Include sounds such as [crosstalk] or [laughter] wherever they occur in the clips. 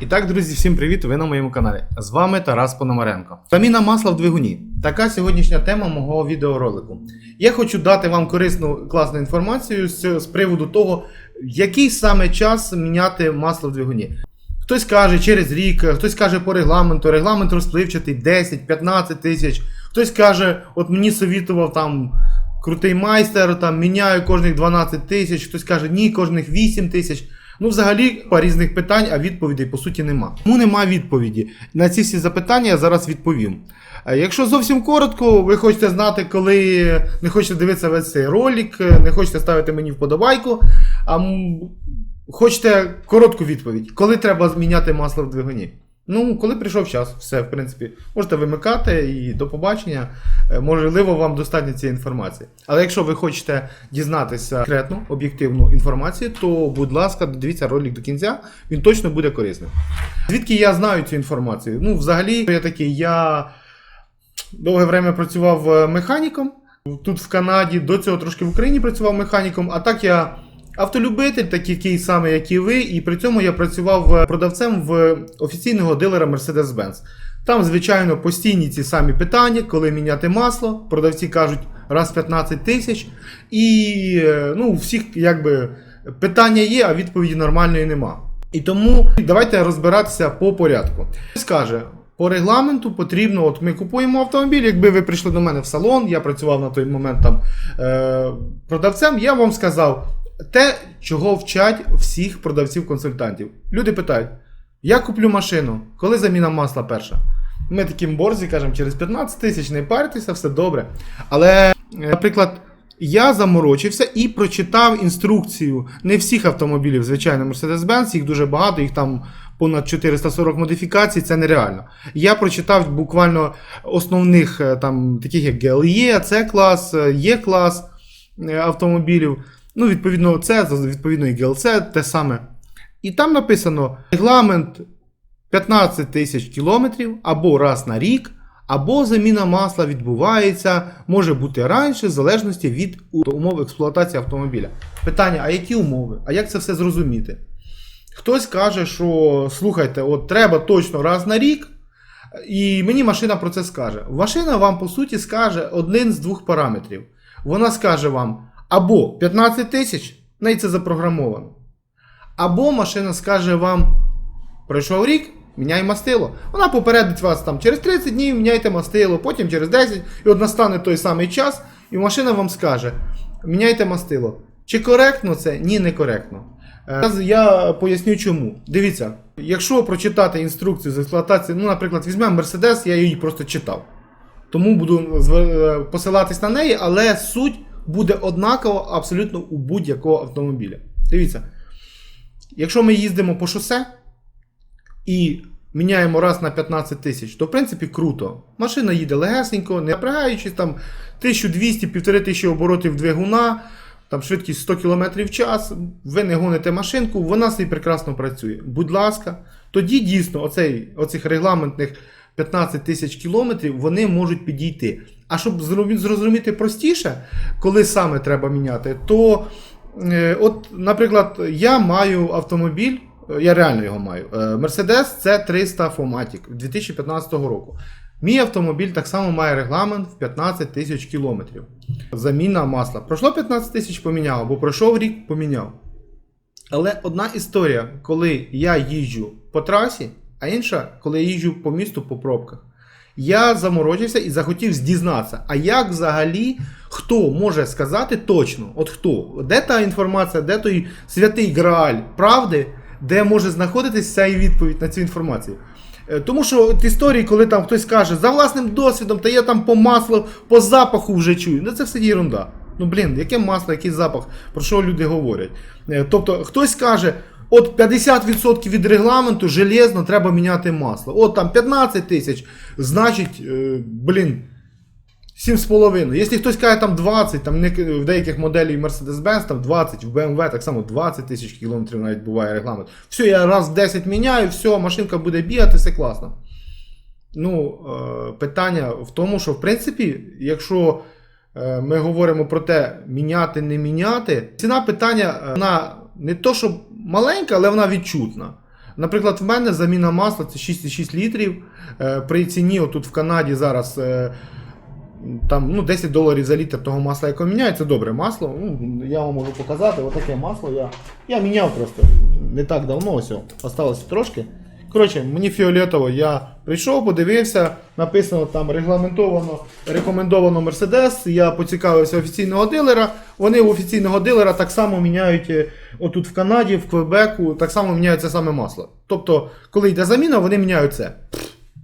І так, друзі, всім привіт! Ви на моєму каналі. З вами Тарас Пономаренко. Заміна масла в двигуні. Така сьогоднішня тема мого відеоролику. Я хочу дати вам корисну класну інформацію з, з приводу того, який саме час міняти масло в двигуні. Хтось каже через рік, хтось каже по регламенту, регламент розпливчатий 10-15 тисяч. Хтось каже, от мені совітував там крутий майстер, там міняю кожних 12 тисяч, хтось каже, ні, кожних 8 тисяч. Ну, взагалі, по різних питань, а відповідей по суті нема. Тому нема відповіді. На ці всі запитання я зараз відповім. Е, Якщо зовсім коротко, ви хочете знати, коли не хочете дивитися весь цей ролик, е, не хочете ставити мені вподобайку, а хочете коротку відповідь, коли треба зміняти масло в двигуні? Ну, коли прийшов час, все, в принципі, можете вимикати і до побачення. Е, Можливо, вам достатньо цієї інформації. Але якщо ви хочете дізнатися конкретну об'єктивну інформацію, то, будь ласка, дивіться ролик до кінця, він точно буде корисним. Звідки я знаю цю інформацію? Ну, взагалі, я такий, я довге время працював е, механіком тут в Канаді, до цього трошки в Україні працював механіком, а так я. Автолюбитель, такий самий, як і ви, і при цьому я працював е, продавцем в офіційного дилера Mercedes-Benz. Там, звичайно, постійні ці самі питання, коли міняти масло. Продавці кажуть раз 15 тисяч. І е, ну, у всіх якби питання є, а відповіді нормальної нема. І тому давайте розбиратися по порядку. Скаже, по регламенту потрібно, от ми купуємо автомобіль, якби ви прийшли до мене в салон, я працював на той момент там е, продавцем, я вам сказав те, чого вчать всіх продавців-консультантів. Люди питають: я куплю машину, коли заміна масла перша? Ми таким борзі кажемо, через 15 тисяч не парьтеся, все добре. Але, е, наприклад, я заморочився і прочитав інструкцію не всіх автомобілів, звичайно, Mercedes-Benz, їх дуже багато, їх там понад 440 модифікацій, це нереально. Я прочитав буквально основних е, там, таких як GLE, C-клас, Е-клас е, автомобілів. Ну, відповідно, це, відповідно, і GLC, те саме. І там написано регламент 15 тисяч кілометрів або раз на рік, або заміна масла відбувається, може бути раніше, в залежності від умов експлуатації автомобіля. Питання: а які умови? А як це все зрозуміти? Хтось каже, що слухайте, от треба точно раз на рік, і мені машина про це скаже. Машина вам, по суті, скаже один з двох параметрів. Вона скаже вам або 15 тисяч, в неї це запрограмовано. Або машина скаже вам: пройшов рік, міняй мастило. Вона попередить вас там через 30 днів міняйте мастило, потім через 10, і от настане той самий час, і машина вам скаже: міняйте мастило. Чи коректно це? Ні, не коректно. Е, Я поясню чому. Дивіться, якщо прочитати інструкцію з експлуатації, ну, наприклад, візьмемо Mercedes, я її просто читав. Тому буду е, посилатись на неї, але суть буде однакова абсолютно у будь-якого автомобіля. Дивіться, якщо ми їздимо по шосе і міняємо раз на 15 тисяч, то в принципі круто. Машина їде легесенько, не напрягаючись там 1200-1500 оборотів двигуна, там швидкість 100 км в час, ви не гоните машинку, вона собі прекрасно працює. Будь ласка, тоді дійсно оцей, оцих регламентних 15 тисяч кілометрів вони можуть підійти. А щоб зрозуміти простіше, коли саме треба міняти, то, е, от, наприклад, я маю автомобіль, я реально його маю. е, Mercedes c 300 Fomatic 2015 року. Мій автомобіль так само має регламент в 15 тисяч кілометрів. Заміна масла. Пройшло 15 тисяч поміняв, або пройшов рік поміняв. Але одна історія, коли я їжджу по трасі, а інша, коли я їжджу по місту по пробках. Я заморочився і захотів дізнатися, а як взагалі хто може сказати точно, от хто, де та інформація, де той святий Грааль правди, де може знаходитись ця і відповідь на цю інформацію. Е, Тому що от історії, коли там хтось каже, за власним досвідом, та я там по маслу, по запаху вже чую. Ну це все єрунда. Ну блін, яке масло, який запах, про що люди говорять. Е, Тобто хтось каже, от 50% від регламенту железно треба міняти масло. От там 15 тисяч, значить, е, блін. 7,5. Якщо хтось каже там 20, там в деяких моделей Mercedes-Benz там 20, в BMW так само 20 тисяч кілометрів навіть буває регламент. Все, я раз в 10 міняю, все, машинка буде бігати, все класно. Ну, е, питання в тому, що в принципі, якщо е, ми говоримо про те, міняти, не міняти, ціна питання вона не то, що маленька, але вона відчутна. Наприклад, в мене заміна масла це 6,6 літрів. Е, При ціні отут в Канаді зараз е, там, ну, 10 доларів за літр того масла, яке міняю, це добре масло. Ну, я вам можу показати, отаке масло я, я міняв просто не так давно, ось, о, осталося трошки. Коротше, мені фіолетово, я прийшов, подивився, написано там регламентовано, рекомендовано Mercedes, я поцікавився офіційного дилера. Вони у офіційного дилера так само міняють е, отут в Канаді, в Квебеку, так само міняють це саме масло. Тобто, коли йде заміна, вони міняють це.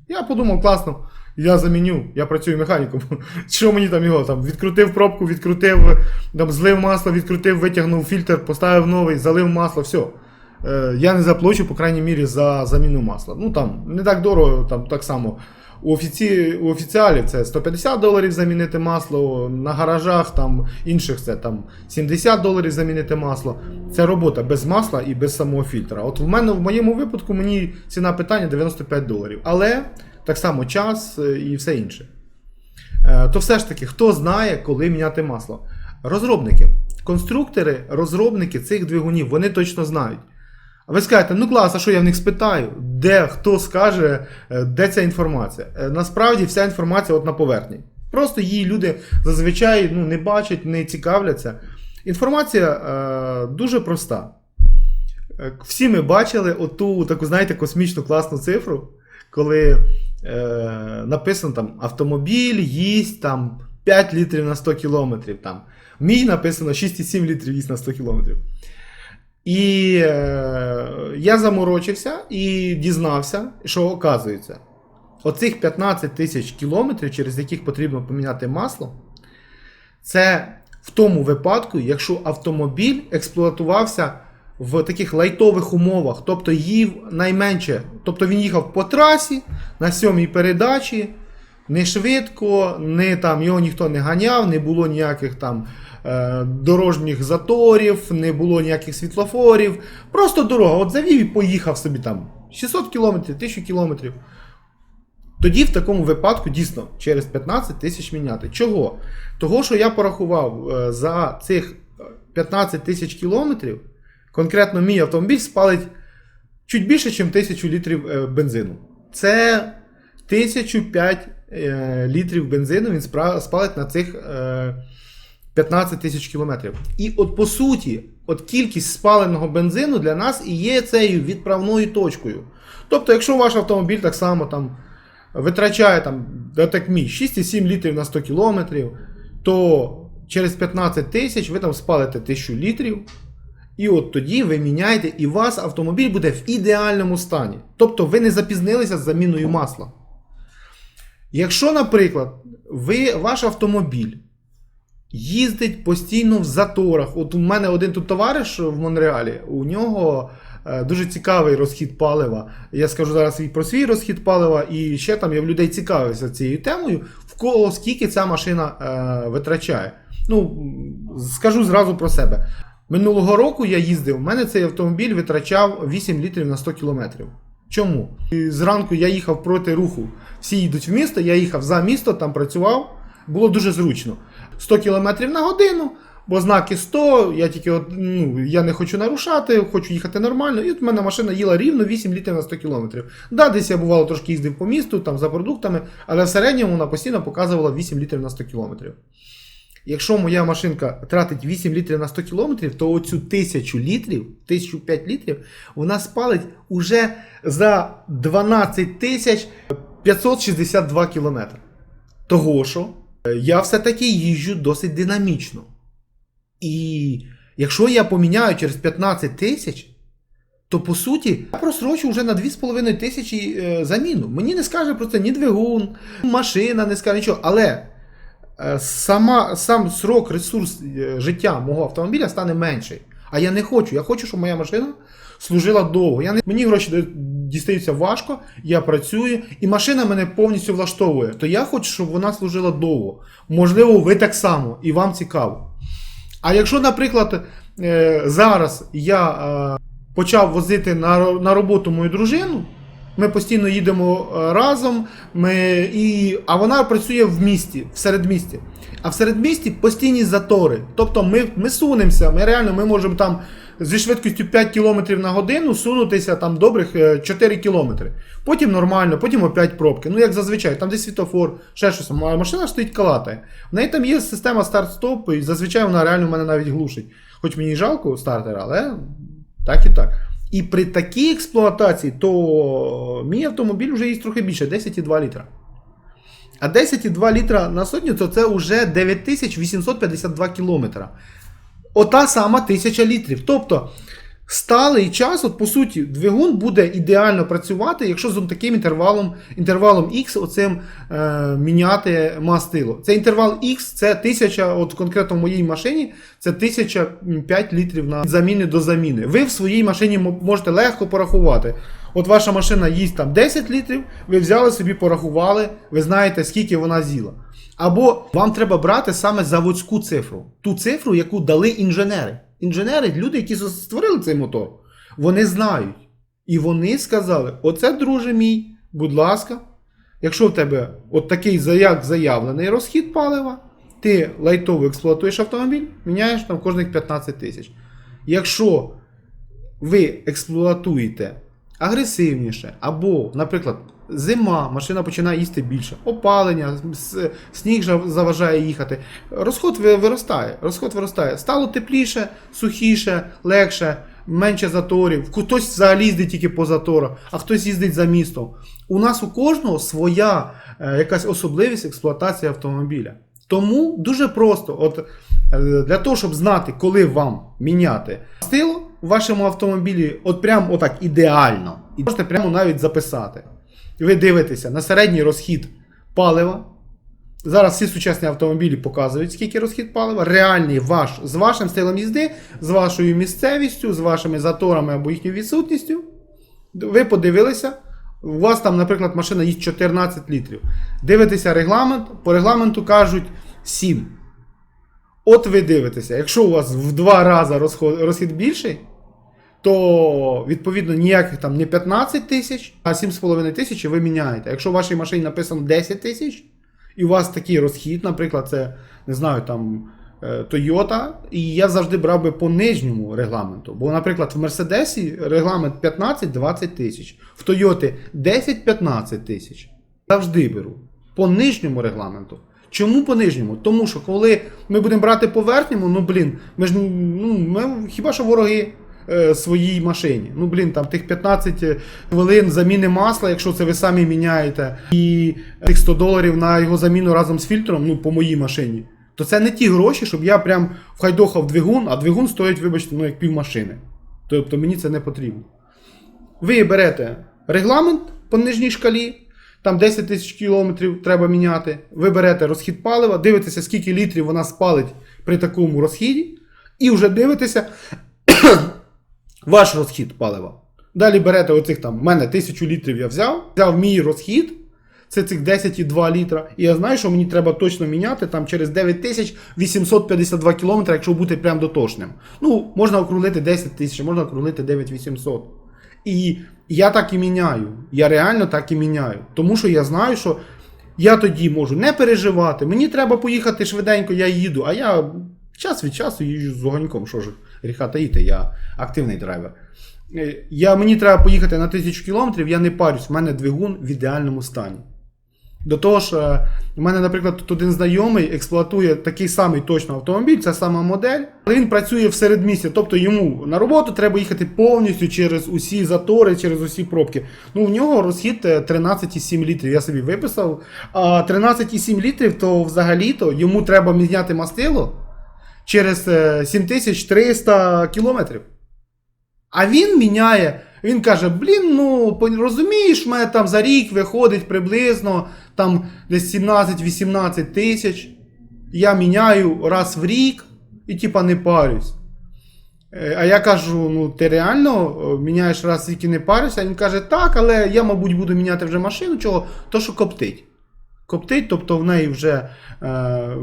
Я подумав, класно, я заміню, я працюю механіком. [laughs] Що мені там його там відкрутив пробку, відкрутив, там злив масло, відкрутив, витягнув фільтр, поставив новий, залив масло, все. Е, я не заплачу, по крайній мірі, за заміну масла. Ну там не так дорого, там так само. У, офіці... у офіціалів це 150 доларів замінити масло, на гаражах там інших це там 70 доларів замінити масло. Це робота без масла і без самого фільтра. От в мене в моєму випадку мені ціна питання 95 доларів. Але так само час е, і все інше. Е, То все ж таки, хто знає, коли міняти масло? Розробники, конструктори, розробники цих двигунів, вони точно знають. Ви скажете, ну клас, а що я в них спитаю? Де хто скаже, е, де ця інформація? Е, Насправді вся інформація от на поверхні. Просто її люди зазвичай ну, не бачать, не цікавляться. Інформація е, дуже проста. Е, Всі ми бачили оту таку, знаєте, космічну класну цифру, коли е, написано там автомобіль їсть там 5 літрів на 100 кілометрів. Мій написано 6,7 літрів їсть на 100 кілометрів. І е, я заморочився і дізнався, що оказується, оцих 15 тисяч кілометрів, через яких потрібно поміняти масло, це в тому випадку, якщо автомобіль експлуатувався в таких лайтових умовах, тобто їв найменше, тобто він їхав по трасі на сьомій передачі, не швидко, не там його ніхто не ганяв, не було ніяких там дорожніх заторів, не було ніяких світлофорів. Просто дорога. От завів і поїхав собі там 600 кілометрів, 1000 кілометрів. Тоді в такому випадку дійсно через 15 тисяч міняти. Чого? Того, що я порахував е, за цих е, 15 тисяч кілометрів, конкретно мій автомобіль спалить чуть більше, ніж 1000 літрів е, бензину. Це 1005 е, літрів бензину він спалить на цих е, 15 тисяч кілометрів. І от по суті, от кількість спаленого бензину для нас і є цією відправною точкою. Тобто, якщо ваш автомобіль так само там витрачає там, да, так мій, 6,7 літрів на 100 кілометрів, то через 15 тисяч ви там спалите 1000 літрів. І от тоді ви міняєте, і у вас автомобіль буде в ідеальному стані. Тобто ви не запізнилися з заміною масла. Якщо, наприклад, ви, ваш автомобіль їздить постійно в заторах. От у мене один тут товариш в Монреалі, у нього е, дуже цікавий розхід палива. Я скажу зараз і про свій розхід палива, і ще там я в людей цікавився цією темою, в кого скільки ця машина е, витрачає. Ну, скажу зразу про себе. Минулого року я їздив, у мене цей автомобіль витрачав 8 літрів на 100 кілометрів. Чому? І зранку я їхав проти руху. Всі їдуть в місто, я їхав за місто, там працював. Було дуже зручно. 100 км на годину, бо знаки 100, я тільки от, ну, я не хочу нарушати, хочу їхати нормально. І от в мене машина їла рівно 8 літрів на 100 км. Да, десь я бувало трошки їздив по місту, там за продуктами, але в середньому вона постійно показувала 8 літрів на 100 км. Якщо моя машинка тратить 8 літрів на 100 км, то оцю 1000 літрів, 1005 літрів, вона спалить уже за 12 тисяч 562 км. Того що я все-таки їжджу досить динамічно. І якщо я поміняю через 15 тисяч, то по суті я просрочу вже на 2,5 тисячі е, заміну. Мені не скаже про це ні двигун, машина не скаже нічого. Але е, сама, сам срок, ресурс е, життя мого автомобіля стане менший. А я не хочу. Я хочу, щоб моя машина служила довго. Я не... Мені гроші дістаються важко, я працюю, і машина мене повністю влаштовує. То я хочу, щоб вона служила довго. Можливо, ви так само, і вам цікаво. А якщо, наприклад, е, зараз я е, почав возити на, роботу мою дружину, ми постійно їдемо е, разом, ми, і, а вона працює в місті, в середмісті. А в середмісті постійні затори. Тобто ми, ми сунемося, ми реально ми можемо там зі швидкістю 5 км на годину сунутися там добрих е, 4 км. Потім нормально, потім опять пробки. Ну, як зазвичай, там десь світофор, ще щось, машина стоїть калатає. В неї там є система старт-стоп, і зазвичай вона реально в мене навіть глушить. Хоч мені жалко стартера, але так і так. І при такій експлуатації, то мій автомобіль вже їсть трохи більше 10,2 літра. А 10,2 літра на сотню, то це вже 9852 кілометра. Ота сама 1000 літрів. Тобто, сталий час, от по суті, двигун буде ідеально працювати, якщо з таким інтервалом, інтервалом X оцим е, міняти мастило. Це інтервал X, це 1000, от конкретно в моїй машині, це 1005 літрів на заміни до заміни. Ви в своїй машині можете легко порахувати. От ваша машина їсть там 10 літрів, ви взяли собі, порахували, ви знаєте, скільки вона з'їла. Або вам треба брати саме заводську цифру, ту цифру, яку дали інженери. Інженери, люди, які створили цей мотор, вони знають. І вони сказали: оце, друже мій, будь ласка, якщо в тебе от такий заяк заявлений розхід палива, ти лайтово експлуатуєш автомобіль, міняєш там кожних 15 тисяч. Якщо ви експлуатуєте агресивніше, або, наприклад, зима, машина починає їсти більше, опалення, сніг заважає їхати. Розход виростає. Розход виростає. Стало тепліше, сухіше, легше, менше заторів. Хтось взагалі їздить тільки по заторах, а хтось їздить за містом. У нас у кожного своя е, якась особливість експлуатації автомобіля. Тому дуже просто, от е, для того, щоб знати, коли вам міняти стило в вашому автомобілі, от прям отак ідеально, і можете прямо навіть записати. Ви дивитеся на середній розхід палива. Зараз всі сучасні автомобілі показують, скільки розхід палива, реальний ваш з вашим стилем їзди, з вашою місцевістю, з вашими заторами або їхньою відсутністю. Ви подивилися, у вас там, наприклад, машина їсть 14 літрів. Дивитеся регламент, по регламенту кажуть 7. От ви дивитеся, якщо у вас в два рази розхід більший, то відповідно ніяких там не 15 тисяч, а 7,5 тисяч ви міняєте. Якщо в вашій машині написано 10 тисяч, і у вас такий розхід, наприклад, це не знаю, там е, Toyota, і я завжди брав би по нижньому регламенту. Бо, наприклад, в Мерседесі регламент 15-20 тисяч, в Toyota 10-15 тисяч. Завжди беру. По нижньому регламенту. Чому по нижньому? Тому що коли ми будемо брати по верхньому, ну блін, ми ж ну, ми хіба що вороги е, своїй машині. Ну блін, там тих 15 хвилин заміни масла, якщо це ви самі міняєте, і тих 100 доларів на його заміну разом з фільтром, ну по моїй машині, то це не ті гроші, щоб я прям вхайдохав двигун, а двигун стоїть, вибачте, ну як пів машини. Тобто мені це не потрібно. Ви берете регламент по нижній шкалі, там 10 тисяч кілометрів треба міняти. Ви берете розхід палива, дивитеся, скільки літрів вона спалить при такому розхіді, і вже дивитеся ваш розхід палива. Далі берете оцих там, в мене 1000 літрів я взяв, взяв мій розхід, це цих 10,2 літра. І я знаю, що мені треба точно міняти там через 9852 кілометри, якщо бути прям дотошним. Ну, можна округлити 10 тисяч, можна округлити 9800. І я так і міняю. Я реально так і міняю. Тому що я знаю, що я тоді можу не переживати. Мені треба поїхати швиденько, я їду, а я час від часу їжджу з огоньком. Що ж, гріха таїти, я активний драйвер. Е, Я, мені треба поїхати на тисячу кілометрів, я не парюсь, в мене двигун в ідеальному стані. До того ж, е, у мене, наприклад, тут один знайомий експлуатує такий самий точно автомобіль, ця сама модель, але він працює в середмісті, тобто йому на роботу треба їхати повністю через усі затори, через усі пробки. Ну, в нього розхід е, 13,7 літрів. Я собі виписав. А 13,7 літрів, то взагалі-то йому треба міняти мастило через е, 7300 кілометрів. А він міняє. Він каже: блін, ну розумієш, мене там за рік виходить приблизно там десь 17-18 тисяч. Я міняю раз в рік і типа не парюсь. Е, А я кажу: ну ти реально е, міняєш раз в не паришся? Він каже, так, але я, мабуть, буду міняти вже машину, чого? То що коптить. Коптить, тобто в неї вже е,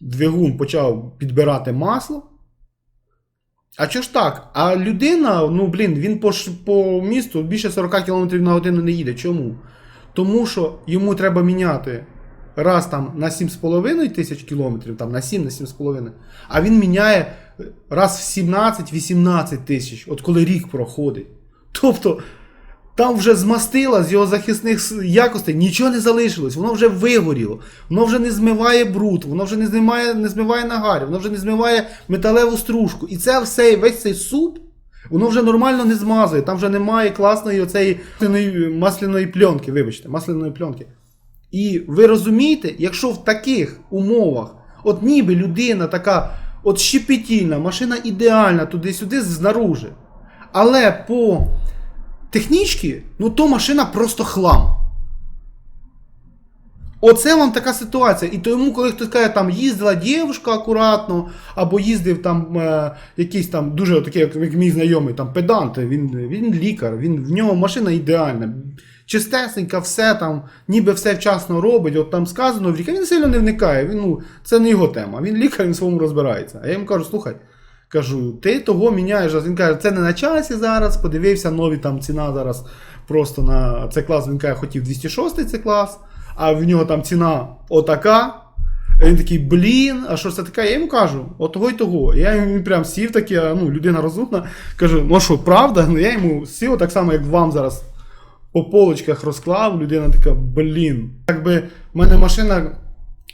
двигун почав підбирати масло. А чого ж так? А людина, ну блін, він по, по місту більше 40 км на годину не їде. Чому? Тому що йому треба міняти раз там на 7,5 тисяч кілометрів, там на 7, на 7,5, а він міняє раз в 17-18 тисяч, от коли рік проходить. Тобто там вже змастила з його захисних якостей, нічого не залишилось, воно вже вигоріло, воно вже не змиває бруд, воно вже не змиває, не змиває нагарі, воно вже не змиває металеву стружку. І це все, весь цей суп, воно вже нормально не змазує, там вже немає класної оцеї масляної пленки, вибачте, масляної пленки. І ви розумієте, якщо в таких умовах, от ніби людина така от щепетільна, машина ідеальна туди-сюди знаружи. Але по технічці, ну то машина просто хлам. Оце вам така ситуація. І тому, коли хтось каже, там їздила дівчинка акуратно, або їздив там е, якийсь там дуже такий, як, як мій знайомий, там педант, він, він лікар, він, в нього машина ідеальна. Чистесенька, все там, ніби все вчасно робить, от там сказано в лікар, він сильно не вникає. Він, ну, це не його тема. Він лікар, він своєму розбирається. А я йому кажу, слухай, кажу, ти того міняєш. Він каже, це не на часі зараз, подивився, нові там ціна зараз просто на це клас. Він каже, хотів 206 це клас, а в нього там ціна отака. Він такий, блін, а що це таке? Я йому кажу, от того й того. Я йому прям сів такий, ну, людина розумна. Кажу, ну що, правда? Ну я йому сів так само, як вам зараз по полочках розклав. Людина така, блін. Якби в мене машина,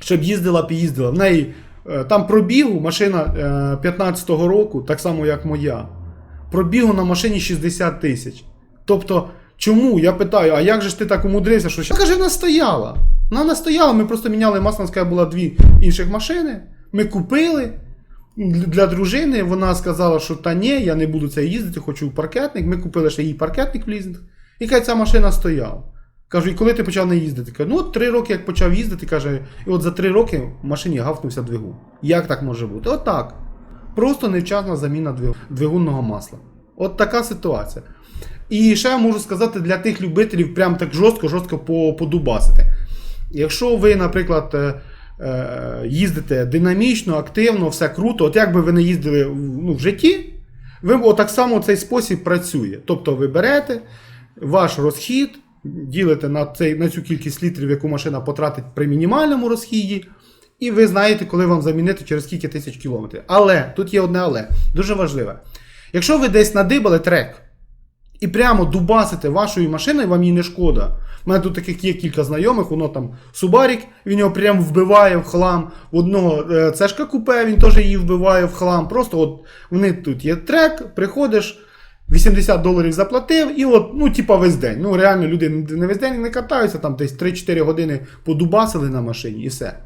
щоб їздила, поїздила. В неї там пробігу машина е, 15-го року, так само як моя. Пробігу на машині 60 тисяч. Тобто, чому? Я питаю, а як же ж ти так умудрився? Що щас? Каже, вона стояла. Вона стояла, ми просто міняли масло, нас була дві інших машини. Ми купили. Для дружини вона сказала, що та ні, я не буду це їздити, хочу паркетник. Ми купили ще їй паркетник в лізинг. І ця машина стояла. Кажу, і коли ти почав не їздити? Каже, ну от три роки, як почав їздити, каже, і от за три роки в машині гавкнувся двигун. Як так може бути? От так. Просто невчасна заміна двигунного масла. От така ситуація. І ще я можу сказати для тих любителів прям так жорстко-жорстко по- подубасити. Якщо ви, наприклад, е, е, їздите динамічно, активно, все круто, от як би ви не їздили ну, в житті, ви отак само цей спосіб працює. Тобто ви берете ваш розхід, ділите на, цей, на цю кількість літрів, яку машина потратить при мінімальному розхіді, і ви знаєте, коли вам замінити через скільки тисяч кілометрів. Але тут є одне але, дуже важливе. Якщо ви десь надибали трек, і прямо дубасите вашою машиною, вам її не шкода. У мене тут таких є кілька знайомих, воно там Субарік, він його прям вбиває в хлам. У одного е, цешка купе, він теж її вбиває в хлам. Просто от вони тут є трек, приходиш, 80 доларів заплатив, і от, ну, типа весь день. Ну, реально, люди не весь день не катаються, там десь 3-4 години подубасили на машині і все.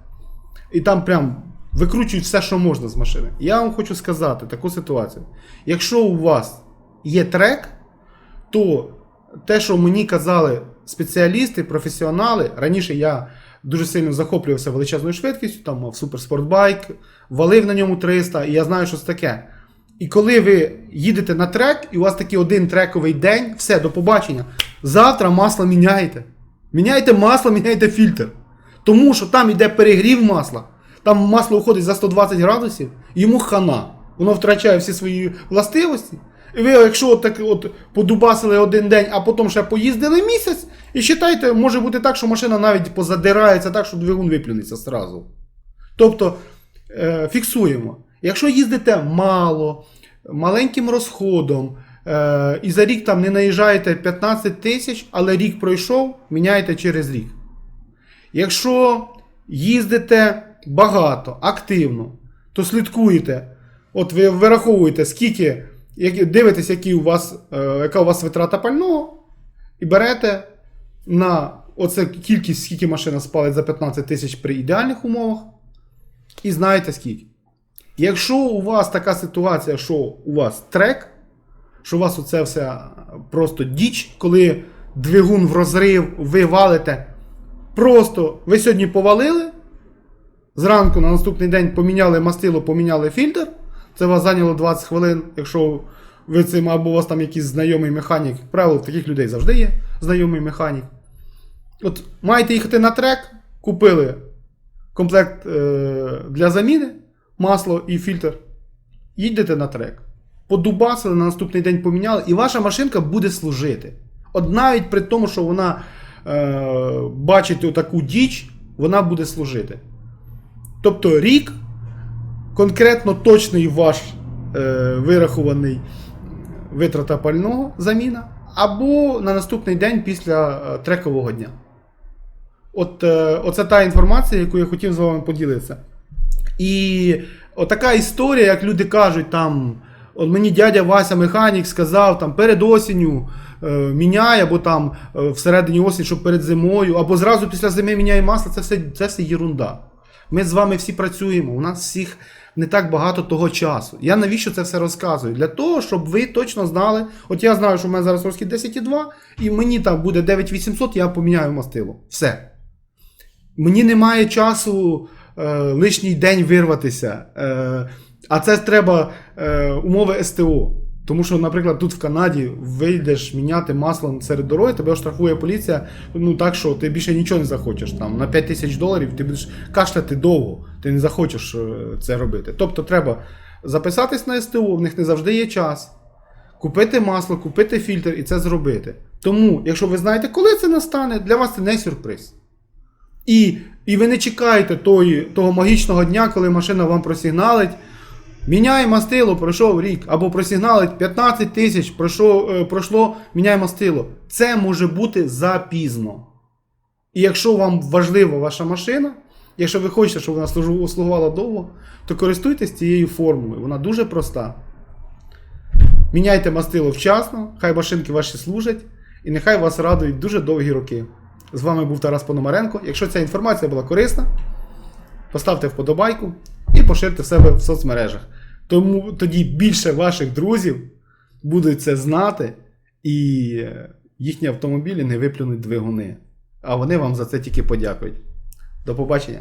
І там прям викручують все, що можна з машини. Я вам хочу сказати таку ситуацію. Якщо у вас є трек, то те, що мені казали спеціалісти, професіонали, раніше я дуже сильно захоплювався величезною швидкістю, там мав суперспортбайк, валив на ньому 300, і я знаю, що це таке. І коли ви їдете на трек, і у вас такий один трековий день, все, до побачення. Завтра масло міняєте. Міняйте масло, міняйте фільтр. Тому що там йде перегрів масла, там масло уходить за 120 градусів, йому хана. Воно втрачає всі свої властивості. І ви, якщо от так от подубасили один день, а потім ще поїздили місяць, і вважайте, може бути так, що машина навіть позадирається так, що двигун виплюнеться зразу. Тобто е, фіксуємо. Якщо їздите мало, маленьким розходом, е, і за рік там не наїжджаєте 15 тисяч, але рік пройшов, міняєте через рік. Якщо їздите багато, активно, то слідкуєте. От ви вираховуєте, скільки, дивитесь, які у вас, е, яка у вас витрата пального, і берете на оце кількість, скільки машина спалить за 15 тисяч при ідеальних умовах, і знаєте скільки. Якщо у вас така ситуація, що у вас трек, що у вас оце все просто діч, коли двигун в розрив, ви валите, просто ви сьогодні повалили, зранку на наступний день поміняли мастило, поміняли фільтр. Це вас зайняло 20 хвилин, якщо ви цим або у вас там якийсь знайомий механік. Правило, таких людей завжди є знайомий механік. От маєте їхати на трек, купили комплект е, для заміни, масло і фільтр. Їдете на трек. Подубасили, на наступний день поміняли, і ваша машинка буде служити. От навіть при тому, що вона е, бачить таку діч, вона буде служити. Тобто рік, конкретно точний ваш е, вирахований витрата пального заміна, або на наступний день після е, трекового дня. От, е, оце та інформація, яку я хотів з вами поділитися. І отака історія, як люди кажуть, там, от мені дядя Вася механік сказав там перед осінню е, міняй, або там е, всередині осінь, щоб перед зимою, або зразу після зими міняє масло, це все, це все єрунда. Ми з вами всі працюємо, у нас всіх не так багато того часу. Я навіщо це все розказую? Для того, щоб ви точно знали. От я знаю, що в мене зараз розхід 10,2, і мені там буде 9800, я поміняю мастило. Все. Мені немає часу лишній день вирватися. Е, а це треба е, умови СТО. Тому що, наприклад, тут в Канаді вийдеш міняти масло серед дороги, тебе оштрафує поліція, ну так що ти більше нічого не захочеш. Там, на 5 тисяч доларів ти будеш кашляти довго, ти не захочеш е, це робити. Тобто треба записатись на СТО, в них не завжди є час. Купити масло, купити фільтр і це зробити. Тому, якщо ви знаєте, коли це настане, для вас це не сюрприз. І, і ви не чекаєте тої, того магічного дня, коли машина вам просигналить. Міняй мастило, пройшов рік. Або просигналить 15 тисяч, пройшло, е, пройшло, міняй мастило. Це може бути запізно. І якщо вам важлива ваша машина, якщо ви хочете, щоб вона слугувала довго, то користуйтесь цією формулою. Вона дуже проста. Міняйте мастило вчасно, хай машинки ваші служать, і нехай вас радують дуже довгі роки. З вами був Тарас Пономаренко. Якщо ця інформація була корисна, поставте вподобайку і поширте в себе в соцмережах. Тому тоді більше ваших друзів будуть це знати, і е, їхні автомобілі не виплюнуть двигуни. А вони вам за це тільки подякують. До побачення!